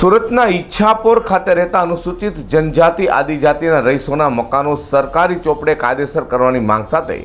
સુરતના ઈચ્છાપોર ખાતે રહેતા અનુસૂચિત જનજાતિ, આદિજાતિના રહીશોના મકાનો સરકારી ચોપડે કાયદેસર કરવાની માંગ સાથે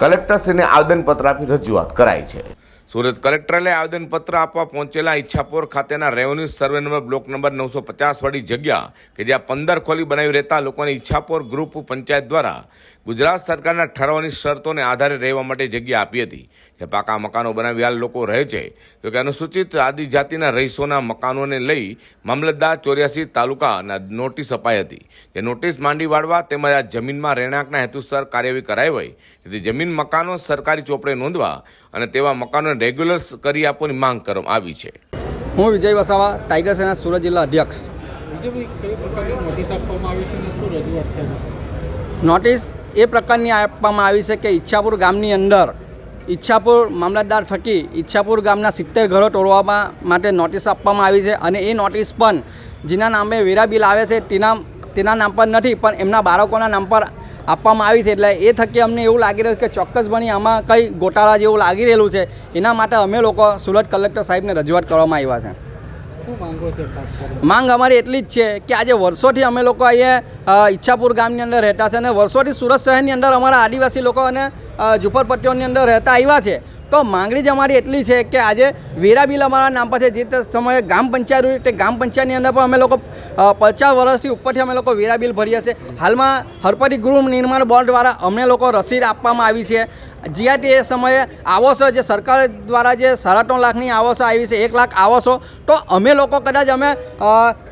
કલેક્ટરશ્રીને આવેદનપત્ર આપી રજૂઆત કરાઈ છે. સુરત કલેક્ટરે આવેદનપત્ર આપવા પહોંચેલા ઈચ્છાપોર ખાતેના revenue survey number block number નવસો પચાસ વાળી જગ્યા કે જ્યાં પંદર ખોલી બનાવી રહેતા લોકોને ઈચ્છાપોર ગ્રુપ પંચાયત દ્વારા ગુજરાત સરકારના ઠરાવની શરતોને આધારે રહેવા માટે જગ્યા આપી હતી. જે પાકા મકાનો બનાવી હાલ લોકો રહે છે. તો કે અનુસૂચિત આદિજાતિના રહીશોના મકાનોને લઈ મામલતદાર ચોર્યાસી તાલુકાના નોટિસ અપાઈ હતી. જે નોટિસ માંડી વાળવા તેમજ આ જમીનમાં રહેણાંકના હેતુસર કાર્યવાહી કરાઈ હોય જેથી જમીન મકાનો સરકારી ચોપડે નોંધવા અને તેવા મકાનોને રેગ્યુલર કરી આપવાની માંગ કરવામાં આવી છે. હું વિજય વસાવા ટાઈગર સેના સુરત જિલ્લા અધ્યક્ષ. નોટિસ એ પ્રકારની આપવામાં આવી છે કે ઈચ્છાપુર ગામની અંદર ઈચ્છાપુર મામલતદાર થકી ઈચ્છાપુર ગામના સિત્તેર ઘરો તોડવા માટે નોટિસ આપવામાં આવી છે અને એ નોટિસ પણ જેના નામે વેરા બિલ આવે છે તેના તેના નામ પર નથી, પણ એમના બાળકોના નામ પર આપવામાં આવી છે. એટલે એ થકી અમને એવું લાગી રહ્યું કે ચોક્કસપણે આમાં કંઈ ગોટાળા જેવું લાગી રહેલું છે. એના માટે અમે લોકો સુરત કલેક્ટર સાહેબને રજૂઆત કરવામાં આવ્યા છે. માંગો અમારી એટલી જ છે કે આજે વર્ષોથી અમે લોકો અહીંયા ઈચ્છાપુર ગામની અંદર રહેતા છે અને વર્ષોથી સુરત શહેરની અંદર અમારા આદિવાસી લોકો અને ઝુંપડપટ્ટીઓની અંદર રહેતા આવ્યા છે. તો માંગણી જ અમારી એટલી છે કે આજે વેરા બિલ અમારા નામ પર છે. જે તે સમયે ગામ પંચાયત હોય તે ગામ પંચાયતની અંદર પણ અમે લોકો પચાસ વર્ષથી ઉપરથી અમે લોકો વેરા બિલ ભરીએ છીએ. હાલમાં હરપતિ ગૃહ નિર્માણ બોર્ડ દ્વારા અમને લોકો રસીદ આપવામાં આવી છે. જીઆરટી એ સમયે આવાસો જે સરકાર દ્વારા જે સાડા ત્રણ લાખની આવાસો આવી છે, એક લાખ આવાસો, તો અમે લોકો કદાચ અમે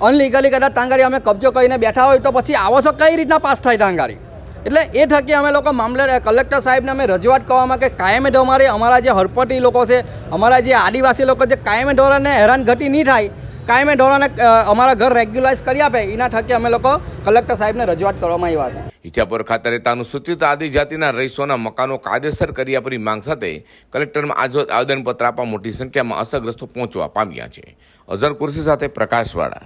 અનલીગલી કદાચ તાંગારી અમે કબજો કરીને બેઠા હોય તો પછી આવાસો કઈ રીતના પાસ થાય તાંગારી એટલે એ થકી અમે લોકો મામલે કલેક્ટર સાહેબને અમે રજૂઆત કરવામાં કે કાયમે ધોરણે અમારા જે હરપટી લોકો છે, અમારા જે આદિવાસી લોકો જે કાયમે ધોરણે હેરાનગતિ નહીં થાય, કાયમે ધોરણે અમારા ઘર રેગ્યુલાઇઝ કરી આપે, એના થકી અમે લોકો કલેક્ટર સાહેબને રજૂઆત કરવામાં આવ્યા છે. ઇચ્છાપુર ખાતે રહેતા અનુસૂચિત આદિજાતિના રહીશોના મકાનો કાયદેસર કરી આપવાની માંગ સાથે કલેક્ટરમાં આજ આવેદનપત્ર આપવા મોટી સંખ્યામાં અસરગ્રસ્તો પહોંચવા પામ્યા છે. અઝર કુર્સી સાથે પ્રકાશવાળા.